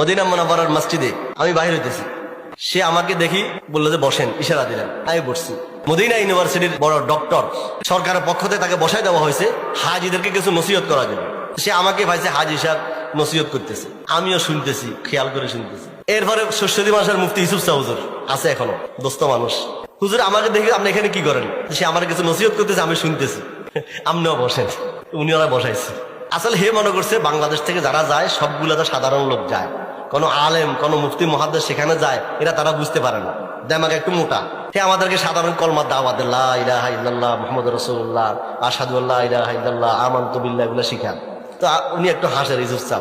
Medina মোনাবার মসজিদে আমি বাইরে হইতেছি। সে আমাকে দেখি, বলল যে বসেন, ইশারা দিলেন। আমি বসছি। মদিনা ইউনিভার্সিটির বড় ডক্টর, সরকারের পক্ষ থেকে তাকে বসাই দেওয়া হয়েছে, হাজিদেরকে কিছু নসিহত করার জন্য। সে আমাকে ভাইছে হাজি সাহেব নসিহত করতেছে। আমিও শুনতেছি, খেয়াল করে শুনতেছি। এরপরে শস্যদি মাসের মুফতি ইসুফ সাহুজুর আছে এখনও, দোস্ত মানুষ। হুজুর, আমাকে দেখে আপনি এখানে কি করেন? সে আমার কিছু নসিহত করতেছে, আমি শুনতেছি। আপনিও বসেন উনি ওরা বসাইছে। আসলে হে মনে করছে, বাংলাদেশ থেকে যারা যায়, সবগুলো তো সাধারণ লোক যায়। কোনো আলেম, কোনো মুফতি মহাদ্দেশ সেখানে যায়, এরা তারা বুঝতে পারে না। দেমাগ একটু মোটা। সে আমাদেরকে সাধারণ কলমার দাওয়াত ইলাহা ইল্লাল্লাহ মোহাম্মদ রসুল্লাহ আসাদুল্লাহ ইলাহা ইল্লাল্লাহ, আমান্ত বিল্লাহ এগুলো শিখান। তো উনি একটু হাসেন ইসুফ সাহ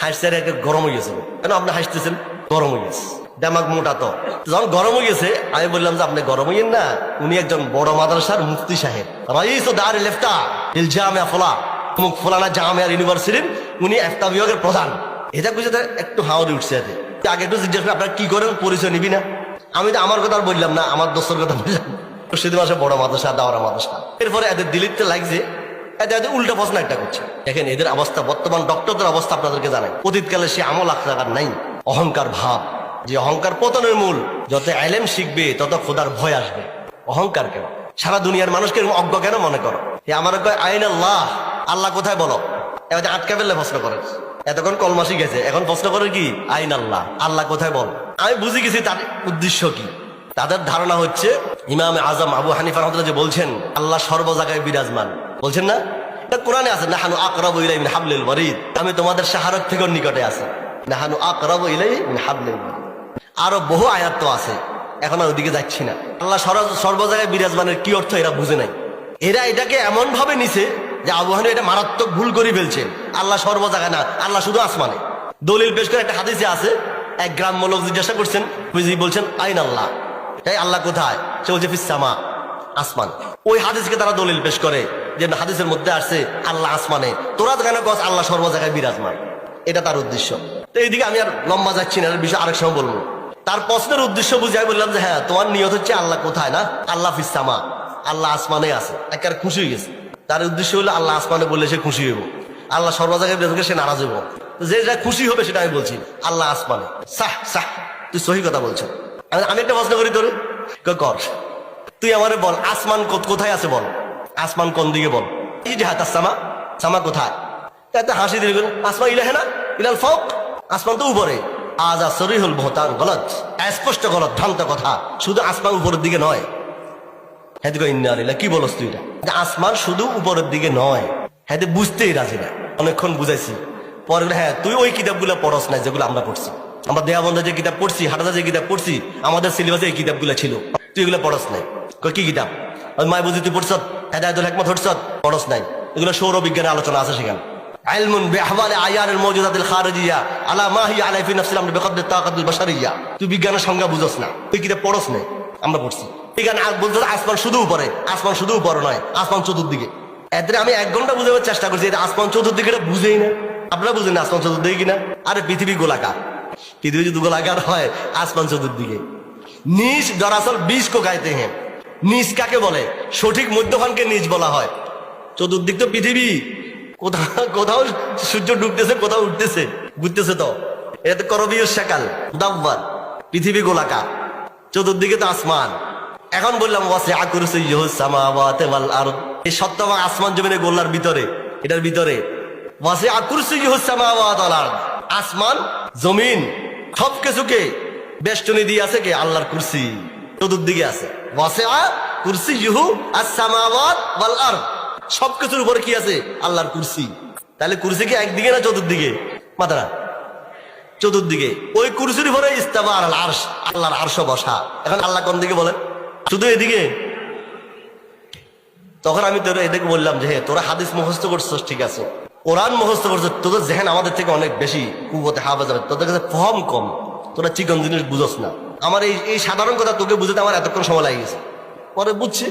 হাসছে একটু গরম হয়ে গেছে। কেন আপনি হাসতেছেন? গরম হয়ে গেছে। দেমাগ মোটা তো। যখন গরম হয়ে গেছে, আমি বললাম যে, আপনি গরম হইয়েন না। উনি একজন বড় মাদ্রাসার মুফতি সাহেব। রাইস ও দার লেফটা ইলজামে ফলা মুখ ফোলানা জামিয়ার ইউনিভার্সিটির উনি একটা বিভাগের প্রধান। এটা বুঝে তো একটু হাওড়ে উঠছে এতে আগে একটু জিজ্ঞেস করে, আপনার কি করেন? পরিচয় নিবি না? আমি তো আমার কথা আর বললাম না, আমার দোস্তর কথা বললাম। সেদিন মাসে বড় মাদ্রাসা, দাওয়ারা মাদ্রাসা। এরপরে এদের দিল্লিতে লাগছে, এদের এদের উল্টা প্রশ্ন একটা করছে। দেখেন, এদের অবস্থা, বর্তমান ডক্টরদের অবস্থা আপনাদেরকে জানাই। অতীতকালে সে আমল আখলাকার নাই, অহংকার ভাব। যে অহংকার পতনের মূল, যত এলেম শিখবে, তত খোদার ভয় আসবে। অহংকার কেন? সারা দুনিয়ার মানুষকে অজ্ঞ কেন মনে করো? আমার কয়, আইন আল্লাহ। আল্লাহ কোথায় বলো? এবার আটকা ফেললে প্রশ্ন করে এতক্ষণ কলমাসি গেছে, এখন প্রশ্ন করে কি? আইন আল্লাহ আল্লাহ কোথায় বল? আমি বুঝে গেছি তার উদ্দেশ্য কি। তাদের ধারণা হচ্ছে ইমাম আজম আবু হানিফা রহমতুল্লাহ যে বলছেন, আল্লাহ সর্ব জায়গায় বিরাজমান। বলছেন না? কোরআনে আছে, নাহানু ইলাই মিন হাবলিল ওয়ারিদ। আমি তোমাদের শাহারত থেকে নিকটে আছি। নাহানু আকরাবু ইলাই মিন হাবলিল ওয়ারিদ। আরও বহু আয়াত আছে। এখন আর ওদিকে যাচ্ছি না। আল্লাহ সর্ব জায়গায় বিরাজমানের কি অর্থ এরা বুঝে নাই। এরা এটাকে এমন ভাবে নিছে যে আবু হানিফা এটা মারাত্মক ভুল করে ফেলছে। আল্লাহ সর্ব জায়গায় না, আল্লাহ শুধু আসমানে। দলিল পেশ করে একটা হাদিসে আছে, এক গ্রাম্য লোক জিজ্ঞাসা করছেন বলছেন, আইন আল্লাহ? তাই আল্লাহ কোথায়? সে বলছে ফিসামা আসমান। ওই হাদিসকে তারা দলিল পেশ করে, যে হাদিসের মধ্যে আসছে, আল্লাহ আসমানে। তোরা কেন কস, আল্লাহ সর্ব জায়গায় বিরাজমান? এটা তার উদ্দেশ্য। তো এইদিকে আমি আর লম্বা যাচ্ছি না বিষয়ে আরেক সময় বলব। তার প্রশ্নের উদ্দেশ্য বুঝে আমি বললাম যে হ্যাঁ তোমার নিয়ত হচ্ছে আল্লাহ কোথায় না? আল্লাহ ফিসামা আল্লাহ আসমানে আছে। একেবারে খুশি হয়ে গেছে। তার উদ্দেশ্য হলো আল্লাহ আসমানে বললে সে খুশি হইব। আল্লাহ সর্ব জায়গায় বিরাজ করে সে নারাজ হইব। যে যা খুশি হবে সেটা আমি বলছি আল্লাহ আসমানে। সাহ সাহ তুই সহি কথা বলছো। আমি- একটা প্রশ্ন করি তোরে। কর তুই আমারে বল আসমান কোথায় আছে বল? আসমান কোন দিকে বল? এই যে হাত সামা সামা কোথায়? এত হাসি দিয়ে গেল আসমান ইলাহে না ইলাল ফক আসমান তো উপরে। আজ আসরি হল ভোতান গলত। স্পষ্ট গলত ভ্রান্ত কথা। শুধু আসমান উপরের দিকে নয়। হ্যাঁ ইন্না আলিল্লাহ, কি বলস তুই এটা? যে আসমান শুধু উপরের দিকে নয় হ্যাঁ তুই বুঝতেই রাজি না অনেকক্ষণ বুঝাইছি পরে বলে, হ্যাঁ তুই ওই কিতাবগুলো পড়স না যেগুলো আমরা পড়ছি আমরা দেয়াবন্ধ যে কিতাব পড়ছি হাটাদা যে কিতাব পড়ছি আমাদের সিলেবাসে এই কিতাবগুলো ছিল তুই এগুলো পড়স নাই কই, কি কিতাব ওই মায় বুঝি তুই পড়ছ হেদায়তুল হেকমত হটছ পড়স নাই এগুলো সৌর বিজ্ঞানের আলোচনা আছে সেখানে علم بأحوال أعيان الموجودات الخارجية على ما هي عليه في نفس الأمر بقدر الطاقة البشرية তুই বিজ্ঞানের সংজ্ঞা বুঝস না তুই কিতাব পড়স না আমরা পড়ছি আজ বলতে আসমান শুধু উপরে, আসমান শুধু উপরে নয়, আসমান চতুর্দিকে। এদের আমি এক ঘণ্টা বুঝাবার চেষ্টা করছি এটা আসমান চতুর্দিকে বুঝেই না। আপনারা বুঝেন আসমান চতুর্দিকে কিনা? আরে পৃথিবী গোলাকার। পৃথিবী যদি গোলাকার হয়, আসমান চতুর্দিকে। নিজ দরাসল বীজ কো গাইতে হ্যাঁ নিজ কাকে বলে? সঠিক মধ্যখানকে নিজ বলা হয়। চতুর্দিক তো পৃথিবী। কোথাও কোথাও সূর্য ডুবতেছে, কোথাও উঠতেছে, ঘুরতেছে তো। এটা তো করবীয় সেকাল দাব্বার। পৃথিবী গোলাকার। চতুর্দিকে তো আসমান। এখন বললাম ওয়াসে আকুরসে সামাওয়াতে ওয়াল আরদ। এই সত্যবান আসমান জমিনে গোল্লার ভিতরে, এটার ভিতরে। ওয়াসে আকুরসে সামাওয়াত ওয়াল আরদ। আসমান, জমিন সব কিছুকে বেষ্টনী দিয়ে আছে কে? আল্লাহর কুরসি। চতুর্দিকে আছে। ওয়াসে কুরসি ইহু আস-সামাওয়াত ওয়াল আরদ। সবকিছুর উপরে কি আছে? আল্লাহর কুরসি। তাহলে কুরসি কি একদিকে না চতুর্দিকে? মাতারা চতুর্দিকে। ওই কুরসির উপরে ইস্তাবা আর আরশ, আল্লাহর আরশ বসা। এখন আল্লাহ কোন দিকে বলেন? শুধু এদিকে? তখন আমি তোরা এদেরকে বললাম যে হ্যাঁ তোরা হাদিস মুখস্থ করছিস, ঠিক আছে। কোরআন মুখস্থ করছিস, তোদের জেহেন আমাদের থেকে অনেক বেশি কুবতে হাফা যাবে তোদের কাছে ফর্ম কম। তোরা চিকন জিনিস বুঝোস না। আমার এই এই সাধারণ কথা তোকে বুঝতে আমার এতক্ষণ সময় লাগিয়েছে পরে বুঝছি।